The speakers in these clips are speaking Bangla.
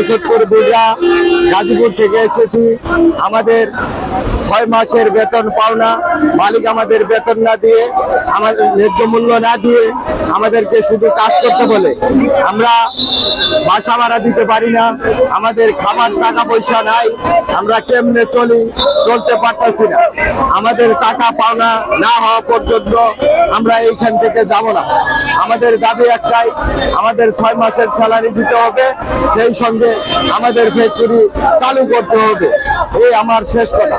গণসত্তর বুড়া গাজীপুর থেকে এসেছি। আমাদের ছয় মাসের বেতন পাওনা মালিক আমাদের বেতন না দিয়ে, আমাদের ন্যায্য মূল্য না দিয়ে আমাদেরকে শুধু কাজ করতে বলে। আমরা বাসা ভাড়া দিতে পারি না। আমাদের খাবার টাকা পয়সা নাই। আমরা কেমনে চলি, চলতে পারতেছি না। আমাদের টাকা পাওনা না হওয়া পর্যন্ত আমরা এইখান থেকে যাব না। আমাদের দাবি একটাই, আমাদের ছয় মাসের স্যালারি দিতে হবে। সেই সঙ্গে আমাদের ফ্যাক্টরি চালু করতে হবে। এই আমার শেষ কথা।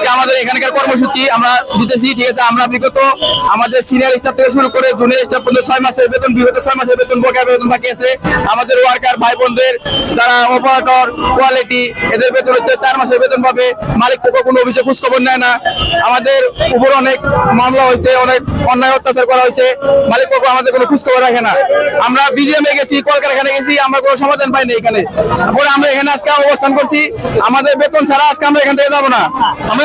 আজকে আমাদের এখানকার কর্মসূচি আমরা দিতেছি, ঠিক আছে? আমরা বিগত আমাদের সিনিয়র স্টাফ থেকে শুরু করে জুনিয়র স্টাফ পর্যন্ত ছয় মাসের বেতন, বিগত ছয় মাসের বেতন, বকেয়া বেতন বাকি আছে। আমাদের ওয়ার্কার ভাই বোনদের যারা অপারেটর কোয়ালিটি এদের বেতন হচ্ছে চার মাসের বেতন পাবে। মালিক পক্ষ কোনো অভিযোগ খোঁজ খবর নেয় না। আমাদের উপর অনেক মামলা হয়েছে, অনেক অন্যায় অত্যাচার করা হয়েছে। মালিক পক্ষ আমাদের কোনো খোঁজ খবর রাখে না। আমরা বিজিএমে গেছি, কলকারখানায় গেছি, আমরা কোনো সমাধান পাইনি এখানে। পরে আমরা এখানে আজকে অবস্থান করছি। আমাদের বেতন ছাড়া আজকে আমরা এখান থেকে যাব না। আমরা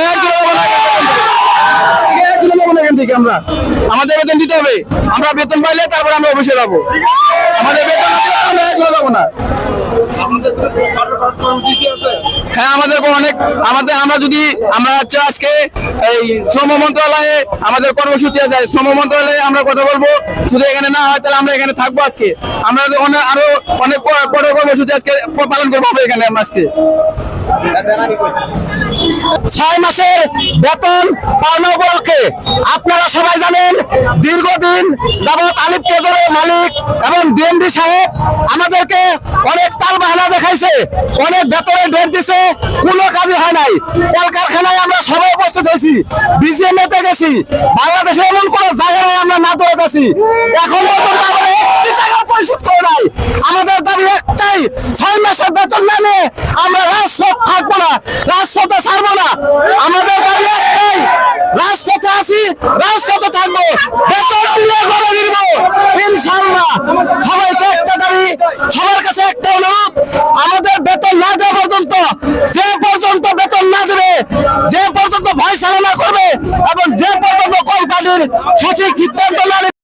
থেকে। আমরা। আমাদের বেতন দিতে হবে। আমরা বেতন পাইলে তারপর আমরা অফিসে যাব। আমাদের বেতন না আমরা যাব না। হ্যাঁ আমাদের অনেক আমাদের আমরা যদি আমরা হচ্ছে আজকে এই শ্রম মন্ত্রণালয়ে আমাদের কর্মসূচি আছে। শ্রম মন্ত্রণালয়ে আমরা কথা বলব। যদি এখানে না হয় তাহলে আমরা এখানে থাকব আজকে। আমরা অনেক আরও অনেক ক- বড় কর্মসূচি আজকে পালন করব এখানে আজকে। ছয় মাসের বেতন পাওনা উপলক্ষে আপনারা সবাই জানেন দীর্ঘদিন যাবৎ আলিপ কেজরের মালিক এবং ডিএমডি সাহেব আমাদেরকে অনেক তাল বাহানা দেখাইছে, অনেক বেতনে ডেট দিছে, কোনো কাজই হয় নাই। কলকারখানায় আমরা সবাই উপস্থিত হয়েছি বিজিএম তে গেছি, বাংলাদেশে এমন কোন জায়গায় আমরা না দৌড়ে গেছি। এখন পর্যন্ত আমরা একটি টাকা পরিশোধ করে নাই। আমাদের দাবি একটাই, ছয় মাসের বেতন নামে আমরা সঠিক সিদ্ধান্ত না